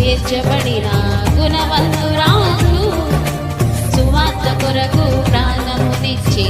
తీర్చబడిన గుణవంతురాలు సువార్త కొరకు ప్రాణమునిచ్చే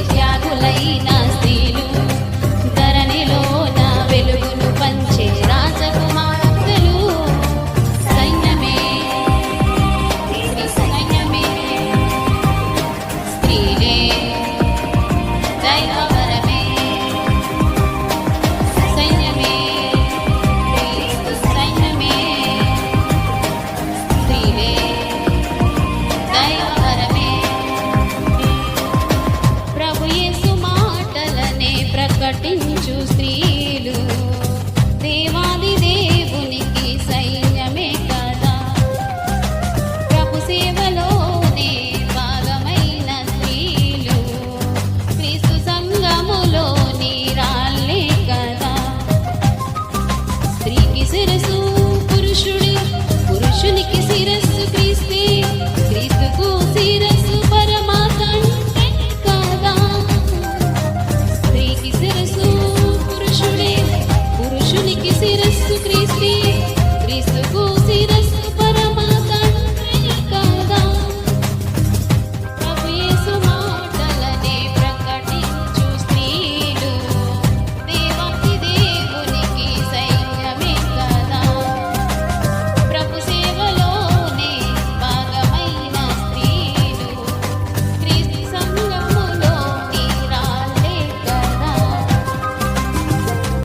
ser Cristo.